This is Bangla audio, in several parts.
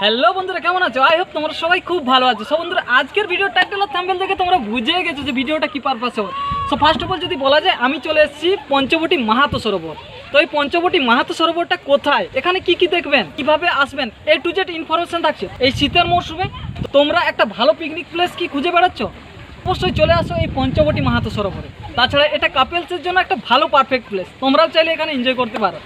হ্যালো বন্ধুরা, কেমন আছো? আই হোপ তোমরা সবাই খুব ভালো আছো। সো বন্ধুরা, আজকের ভিডিও টাইটেল আর থাম্বনেল দেখে তোমরা বুঝে গেছো যে ভিডিওটা কি পারপাসে হবে সো ফার্স্ট অফ অল যদি বলা যায়, আমি চলে এসেছি পঞ্চবটি মাহাতো সরোবর তো এই পঞ্চবটি মাহাতো সরোবরটা কোথায়? এখানে কি কি দেখবেন? কীভাবে আসবেন? এ টু জেড ইনফরমেশন থাকছে। এই শীতের মরশুমে তোমরা একটা ভালো পিকনিক প্লেস কি খুঁজে বেড়াচ্ছ? অবশ্যই চলে আসো এই পঞ্চবটি মাহাতো সরোবরে। তাছাড়া এটা কাপেলসের জন্য একটা ভালো পারফেক্ট প্লেস তোমরাও চাইলে এখানে এনজয় করতে পারো।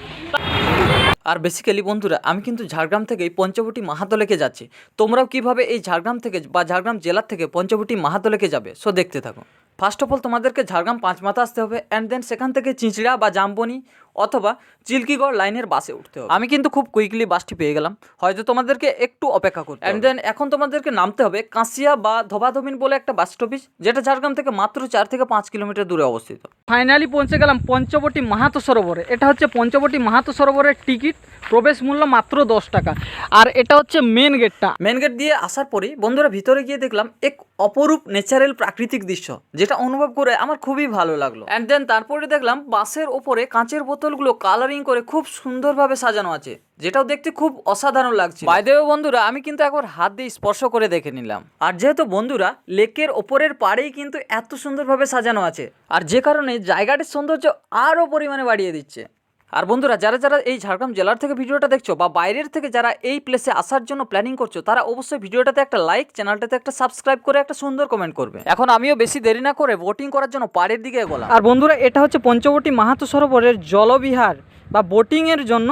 আর বেসিক্যালি বন্ধুরা, আমি কিন্তু ঝাড়গ্রাম থেকে এই পঞ্চবটি মাহাতলেকে যাচ্ছি। তোমরাও কীভাবে এই ঝাড়গ্রাম থেকে বা ঝাড়গ্রাম জেলার থেকে পঞ্চবটি মাহাতলেকে যাবে? সো দেখতে থাকো। ফার্স্ট অফ অল তোমাদেরকে ঝাড়গ্রাম পাঁচ মাথা আসতে হবে অ্যান্ড দেন সেখান থেকে চিঁচড়া বা জামবনি অথবা চিল্কিগড় লাইনের বাসে উঠতে হবে। আমি কিন্তু খুব কুইকলি বাসটি পেয়ে গেলাম। হয়তো তোমাদেরকে একটু অপেক্ষা করতে অ্যান্ড দেন এখন তোমাদেরকে নামতে হবে কাঁসিয়া বা ধোবাধবিন বলে একটা বাস স্টপিস যেটা ঝাড়গ্রাম থেকে মাত্র চার থেকে পাঁচ কিলোমিটার দূরে অবস্থিত। ফাইনালি পৌঁছে গেলাম পঞ্চবটি মাহাতো সরোবরে। এটা হচ্ছে পঞ্চবটি মাহাতো সরোবরের টিকিট। প্রবেশ মূল্য মাত্র দশ টাকা। আর এটা হচ্ছে মেন গেটটা মেন গেট দিয়ে আসার পরেই বন্ধুরা ভিতরে গিয়ে দেখলাম এক অপরূপ ন্যাচারাল প্রাকৃতিক দৃশ্য যেটা অনুভব করে আমার খুবই ভালো লাগল। অ্যান্ড দেন তারপরে দেখলাম বাসের ওপরে কাঁচের বোতলগুলো কালারিং করে খুব সুন্দরভাবে সাজানো আছে যেটাও দেখতে খুব অসাধারণ লাগছে বাইদেও বন্ধুরা আমি কিন্তু একবার হাত দিয়ে স্পর্শ করে দেখে নিলাম। আর যেহেতু বন্ধুরা লেকের ওপরের পাড়েই কিন্তু এত সুন্দরভাবে সাজানো আছে আর যে কারণে জায়গাটির সৌন্দর্য আরও পরিমাণে বাড়িয়ে দিচ্ছে। আর বন্ধুরা, যারা যারা এই ঝাড়গ্রাম জেলার থেকে ভিডিওটা দেখছ বা বাইরের থেকে যারা এই প্লেসে আসার জন্য প্ল্যানিং করছ, তারা অবশ্যই ভিডিওটাতে একটা লাইক চ্যানেলটাতে একটা সাবস্ক্রাইব করে একটা সুন্দর কমেন্ট করবে। এখন আমিও বেশি দেরি না করে বোটিং করার জন্য পাড়ের দিকে এগোলাম। আর বন্ধুরা, এটা হচ্ছে পঞ্চবটি মাহাতো সরোবরের জলবিহার বা বোটিংয়ের জন্য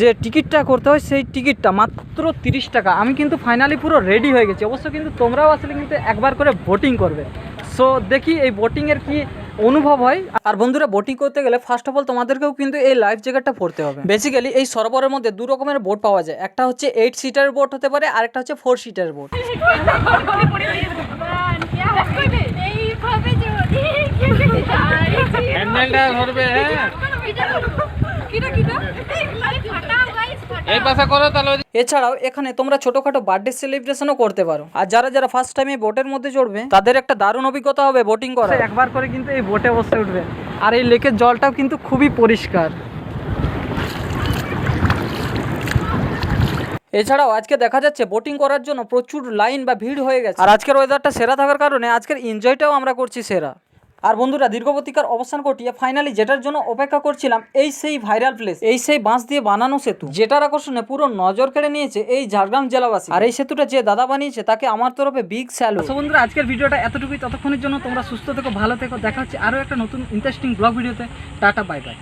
যে টিকিটটা করতে হয়, সেই টিকিটটা মাত্র তিরিশ টাকা। আমি কিন্তু ফাইনালি পুরো রেডি হয়ে গেছি। অবশ্য কিন্তু তোমরাও আসলে কিন্তু একবার করে বোটিং করবে। সো দেখি এই বোটিংয়ের কি অনুভব হয়। আর বন্ধুরা বোটিং করতে গেলে ফার্স্ট অফ অল তোমাদেরকেও কিন্তু এই লাইফ জ্যাকেটটা পড়তে হবে। বেসিক্যালি এই সরোবরের মধ্যে দু রকমের বোট পাওয়া যায়। একটা হচ্ছে এইট সিটার বোট হতে পারে আর একটা হচ্ছে ফোর সিটার বোট কি হ্যান্ডেলটা ধরবে হ্যাঁ। এই পাশে করো তাহলে এছাড়াও এখানে তোমরা ছোটখাটো বার্থডে সেলিব্রেশনও করতে পারো। আর যারা যারা ফার্স্ট টাইম টাইমে বোটের মধ্যে চড়বে তাদের একটা দারুণ অভিজ্ঞতা হবে বোটিং করা একবার করে কিন্তু এই বোটে বসে উঠবে। আর এই লেকের জলটাও কিন্তু খুবই পরিষ্কার। এছাড়াও আজকে দেখা যাচ্ছে বোটিং করার জন্য প্রচুর লাইন বা ভিড় হয়ে গেছে। আর আজকের ওয়েদারটা সেরা থাকার কারণে আজকের এনজয়টাও আমরা করছি সেরা। আর বন্ধুরা দীর্ঘবর্তীকার অবস্থান ঘটিয়ে ফাইনালি যেটার জন্য অপেক্ষা করছিলাম, এই সেই ভাইরাল প্লেস এই সেই বাঁশ দিয়ে বানানো সেতু। যেটার আকর্ষণে পুরো নজর কেড়ে নিয়েছে এই ঝাড়গ্রাম জেলাবাসী। আর এই সেতুটা যে দাদা বানিয়েছে, তাকে আমার তরফে বিগ স্যালু তো বন্ধুরা, আজকের ভিডিওটা এতটুকুই। ততক্ষণের জন্য তোমরা সুস্থ থেকো, ভালো থেকো। দেখা হচ্ছে আরও একটা নতুন ইন্টারেস্টিং ব্লগ ভিডিওতে। Tata bye bye